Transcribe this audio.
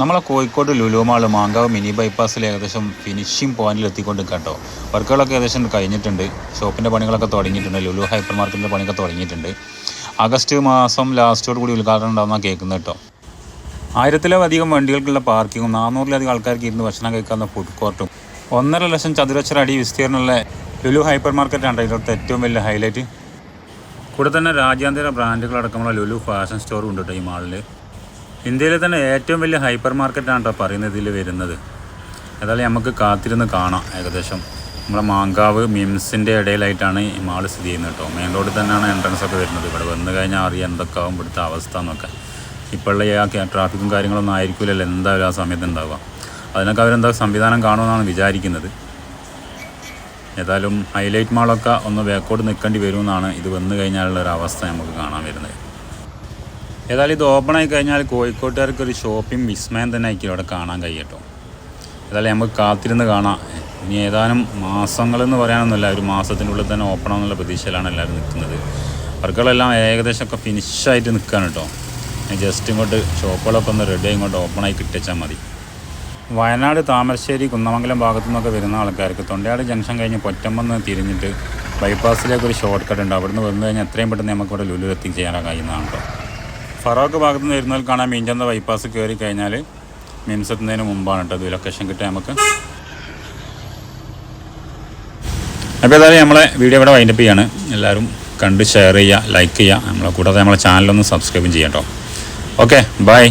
നമ്മളെ Kozhikode Lulu mall Mankavu mini ബൈപ്പാസിൽ ഏകദേശം finishing പോയിന്റിൽ എത്തിക്കൊണ്ട് കേട്ടോ. വർക്കുകളൊക്കെ ഏകദേശം കഴിഞ്ഞിട്ടുണ്ട്. ഷോപ്പിന്റെ പണികളൊക്കെ തുടങ്ങിയിട്ടുണ്ട്. ലുലു ഹൈപ്പർ മാർക്കറ്റിന്റെ പണിയൊക്കെ തുടങ്ങിയിട്ടുണ്ട്. ആഗസ്റ്റ് മാസം ലാസ്റ്റോട് കൂടി ഉദ്ഘാടനം ഉണ്ടാകുന്ന കേൾക്കുന്നത് കേട്ടോ. ആയിരത്തിലധികം വണ്ടികൾക്കുള്ള പാർക്കിങ്ങും നാനൂറിലധികം ആൾക്കാർക്ക് ഇരുന്ന് ഭക്ഷണം കഴിക്കാവുന്ന ഫുഡ് കോർട്ടും ഒന്നര ലക്ഷം ചതുരശ്ര അടി വിസ്തീർണമുള്ള ലുലു ഹൈപ്പർ മാർക്കറ്റാണ് ഇവിടുത്തെ ഏറ്റവും വലിയ ഹൈലൈറ്റ് കൂടെ തന്നെ രാജ്യാന്തര ബ്രാൻഡുകളടക്കമുള്ള ലുലു ഫാഷൻ സ്റ്റോറും ഉണ്ട് കേട്ടോ ഈ മാളിൽ ഇന്ത്യയിലെ തന്നെ ഏറ്റവും വലിയ ഹൈപ്പർ മാർക്കറ്റാണ് കേട്ടോ പറയുന്നത് ഇതിൽ വരുന്നത്. ഏതായാലും നമുക്ക് കാത്തിരുന്ന് കാണാം ഏകദേശം. നമ്മുടെ മാങ്കാവ് മിംസിന്റെ ഇടയിലായിട്ടാണ് ഈ മാൾ സ്ഥിതി ചെയ്യുന്നത് കേട്ടോ. മെയിൻ റോഡിൽ തന്നെയാണ് എൻട്രൻസ് ഒക്കെ വരുന്നത്. ഇവിടെ വന്നു കഴിഞ്ഞാൽ അറിയാം എന്തൊക്കെയാവും ഇവിടുത്തെ അവസ്ഥ എന്നൊക്കെ. ഇപ്പോഴുള്ള ആ ട്രാഫിക്കും കാര്യങ്ങളൊന്നും ആയിരിക്കില്ലല്ലോ എന്തായാലും ആ സമയത്ത് ഉണ്ടാവുക. അതിനൊക്കെ അവരെന്താ സംവിധാനം കാണുമെന്നാണ് വിചാരിക്കുന്നത്. ഏതായാലും ഹൈലൈറ്റ് മാളൊക്കെ ഒന്ന് ബാക്കോട്ട് നിൽക്കേണ്ടി വരുമെന്നാണ് ഇത് വന്നു കഴിഞ്ഞാലുള്ള ഒരു അവസ്ഥ നമുക്ക് കാണാൻ വരുന്നത്. ഏതായാലും ഇത് ഓപ്പൺ ആയി കഴിഞ്ഞാൽ കോഴിക്കോട്ടുകാർക്ക് ഒരു ഷോപ്പിംഗ് വിസ്മയം തന്നെ ആയിരിക്കും അവിടെ കാണാൻ കഴിയട്ടോ. ഏതായാലും നമുക്ക് കാത്തിരുന്ന് കാണാം. ഇനി ഏതാനും മാസങ്ങളെന്ന് പറയാനൊന്നുമില്ല. ഒരു മാസത്തിനുള്ളിൽ തന്നെ ഓപ്പൺ ആണെന്നുള്ള പ്രതീക്ഷയിലാണ് എല്ലാവരും നിൽക്കുന്നത്. വർക്കുകളെല്ലാം ഏകദേശം ഒക്കെ ഫിനിഷായിട്ട് നിൽക്കുകയാണ് കേട്ടോ. ജസ്റ്റ് ഇങ്ങോട്ട് ഷോപ്പുകളൊക്കെ ഒന്ന് റെഡി ഇങ്ങോട്ട് ഓപ്പൺ ആയി കിട്ടിച്ചാൽ മതി. വയനാട് താമരശ്ശേരി കുന്നമംഗലം ഭാഗത്തു നിന്നൊക്കെ വരുന്ന ആൾക്കാർക്ക് തൊണ്ടയാട് ജംഗ്ഷൻ കഴിഞ്ഞ് പൊറ്റമ്പെന്ന് തിരിഞ്ഞിട്ട് ബൈപ്പാസിലേക്ക് ഒരു ഷോർട്ട് കട്ട് ഉണ്ട്. അവിടുന്ന് വന്നു കഴിഞ്ഞാൽ എത്രയും പെട്ടെന്ന് നമുക്ക് ലുലു എത്തിച്ചേരാൻ കഴിയുന്നതാണ് കേട്ടോ. ഫറോക്ക് ഭാഗത്ത് നിന്ന് വരുന്നവർ കാണാൻ മീൻചന്ത ബൈപ്പാസ് കയറി കഴിഞ്ഞാൽ മിംസ് എത്തുന്നതിന് മുമ്പാണ് കേട്ടോ ഇത് ലൊക്കേഷൻ കിട്ടുക നമുക്ക്. അപ്പോൾ ഏതായാലും നമ്മളെ വീഡിയോ ഇവിടെ വൈൻഡപ്പ് ചെയ്യാണ്. എല്ലാവരും കണ്ട് ഷെയർ ചെയ്യുക ലൈക്ക് ചെയ്യുക. നമ്മളെ കൂടാതെ നമ്മളെ ചാനലൊന്ന് സബ്സ്ക്രൈബും ചെയ്യാം കേട്ടോ. Okay bye